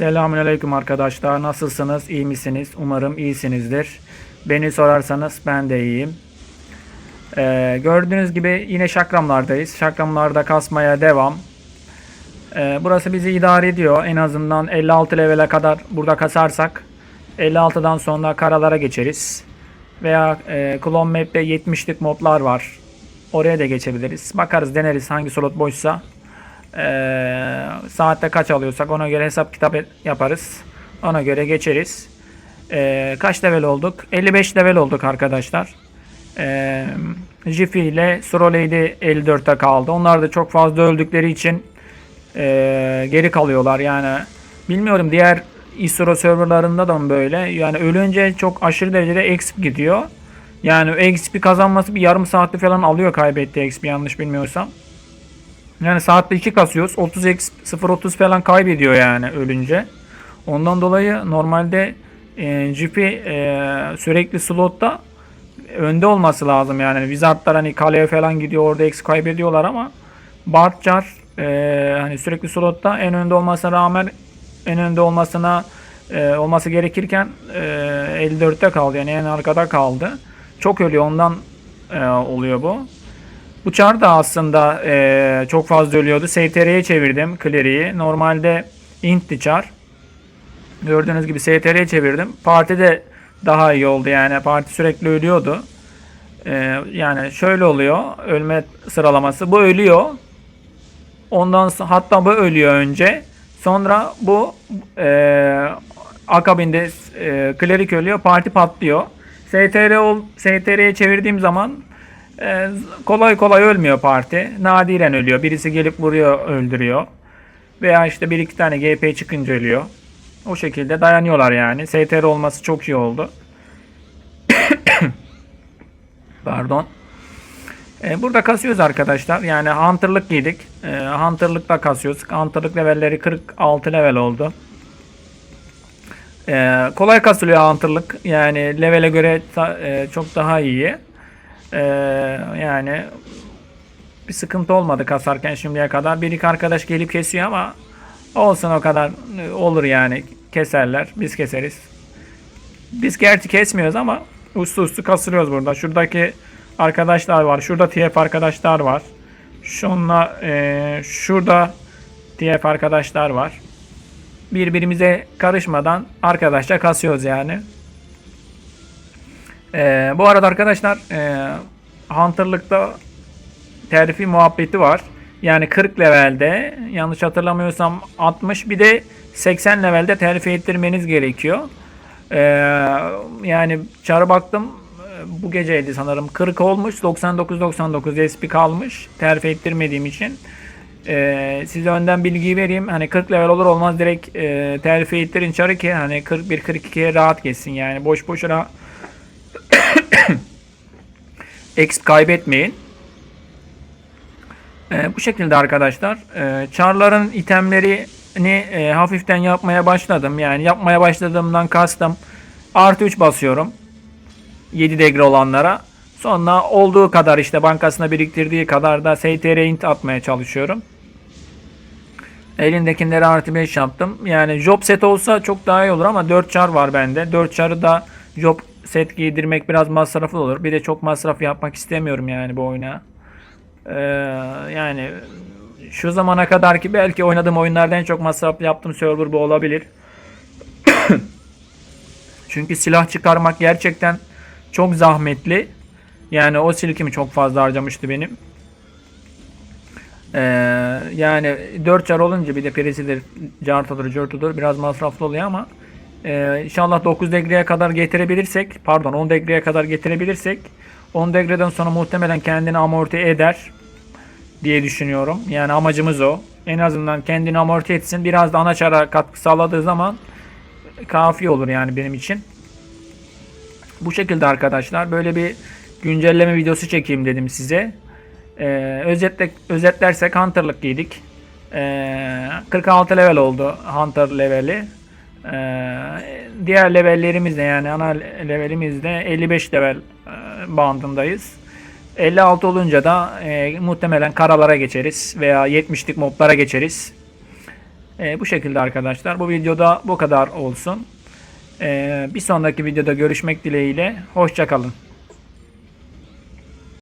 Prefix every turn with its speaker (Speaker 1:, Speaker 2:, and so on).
Speaker 1: Selamünaleyküm arkadaşlar. Nasılsınız? İyi misiniz? Umarım iyisinizdir. Beni sorarsanız ben de iyiyim. Ee, gördüğünüz gibi yine şakramlardayız. Şakramlarda kasmaya devam. Ee, burası bizi idare ediyor. En azından 56 levele kadar burada kasarsak 56'dan sonra karalara geçeriz. Veya e, Clone Map'te 70'lik modlar var. Oraya da geçebiliriz. Bakarız deneriz hangi slot boşsa. Ee, saatte kaç alıyorsak ona göre hesap kitap yaparız. Ona göre geçeriz. Ee, kaç level olduk? 55 level olduk arkadaşlar. Ee, Jiffy ile Surolady 54'te kaldı. Onlar da çok fazla öldükleri için ee, geri kalıyorlar. Yani bilmiyorum diğer ISRO serverlarında da mı böyle? Yani ölünce çok aşırı derecede exp gidiyor. Yani XP kazanması bir yarım saatli falan alıyor kaybettiği XP yanlış bilmiyorsam. Yani saatte 2 kasıyoruz. 30 x 0.30 falan kaybediyor yani ölünce. Ondan dolayı normalde e, GP e, sürekli slotta önde olması lazım yani. Wizardlar hani kaleye falan gidiyor orada x kaybediyorlar ama Bartcar e, hani sürekli slotta en önde olmasına rağmen en önde olmasına e, olması gerekirken e, 54'te kaldı yani en arkada kaldı. Çok ölüyor ondan e, oluyor bu. Bu çar da aslında eee, çok fazla ölüyordu. STR'ye çevirdim Cleary'i. Normalde intti çar. Gördüğünüz gibi STR'ye çevirdim. Parti de daha iyi oldu yani. Parti sürekli ölüyordu. Eee, yani şöyle oluyor. Ölme sıralaması. Bu ölüyor. Ondan sonra hatta bu ölüyor önce. Sonra bu eee akabinde eee Cleric ölüyor. Parti patlıyor. STR STR'ye çevirdiğim zaman ee, kolay kolay ölmüyor parti. Nadiren ölüyor. Birisi gelip vuruyor, öldürüyor. Veya işte bir iki tane GP çıkınca ölüyor. O şekilde dayanıyorlar yani. STR olması çok iyi oldu. Pardon. Ee, burada kasıyoruz arkadaşlar. Yani Hunter'lık giydik. Ee, Hunter'lıkla kasıyoruz. Hunter'lık levelleri 46 level oldu. Ee, kolay kasılıyor Hunter'lık. Yani levele göre ta- e, çok daha iyi. Ee, yani bir sıkıntı olmadı kasarken şimdiye kadar. Bir iki arkadaş gelip kesiyor ama olsun o kadar e, olur yani. Keserler. Biz keseriz. Biz gerçi kesmiyoruz ama uslu uslu kasılıyoruz burada. Şuradaki arkadaşlar var. Şurada TF arkadaşlar var. Şunla e, şurada TF arkadaşlar var. Birbirimize karışmadan arkadaşça kasıyoruz yani. Ee, bu arada arkadaşlar e, Hunter'lıkta terfi muhabbeti var. Yani 40 levelde yanlış hatırlamıyorsam 60 bir de 80 levelde terfi ettirmeniz gerekiyor. Ee, yani çarı baktım bu geceydi sanırım 40 olmuş 99-99 SP kalmış terfi ettirmediğim için. Ee, size önden bilgiyi vereyim. Hani 40 level olur olmaz direkt e, terfi ettirin çarı ki hani 41-42'ye rahat geçsin yani boş boşuna Exp kaybetmeyin. Ee, bu şekilde arkadaşlar. Ee, Char'ların itemlerini e, hafiften yapmaya başladım. Yani yapmaya başladığımdan kastım artı 3 basıyorum. 7 degre olanlara. Sonra olduğu kadar işte bankasına biriktirdiği kadar da STR int atmaya çalışıyorum. Elindekileri artı 5 yaptım. Yani job set olsa çok daha iyi olur ama 4 çar var bende. 4 çarı da job set giydirmek biraz masraflı olur. Bir de çok masraf yapmak istemiyorum yani bu oyuna. Ee, yani şu zamana kadar ki belki oynadığım oyunlarda en çok masraf yaptığım server bu olabilir. Çünkü silah çıkarmak gerçekten çok zahmetli. Yani o silkimi çok fazla harcamıştı benim. Ee, yani 4 çar olunca bir de perisidir, cartodur, curtudur biraz masraflı oluyor ama ee, inşallah 9 degreye kadar getirebilirsek, pardon 10 degreye kadar getirebilirsek 10 degreden sonra muhtemelen kendini amorti eder diye düşünüyorum. Yani amacımız o. En azından kendini amorti etsin. Biraz da ana çara katkı sağladığı zaman kafi olur yani benim için. Bu şekilde arkadaşlar böyle bir güncelleme videosu çekeyim dedim size. Ee, özetle, özetlersek Hunter'lık giydik. Ee, 46 level oldu Hunter leveli. Ee, diğer levellerimiz de yani ana levelimiz de 55 level e, bandındayız. 56 olunca da e, muhtemelen karalara geçeriz veya 70'lik moblara geçeriz. E, bu şekilde arkadaşlar. Bu videoda bu kadar olsun. E, bir sonraki videoda görüşmek dileğiyle. Hoşçakalın.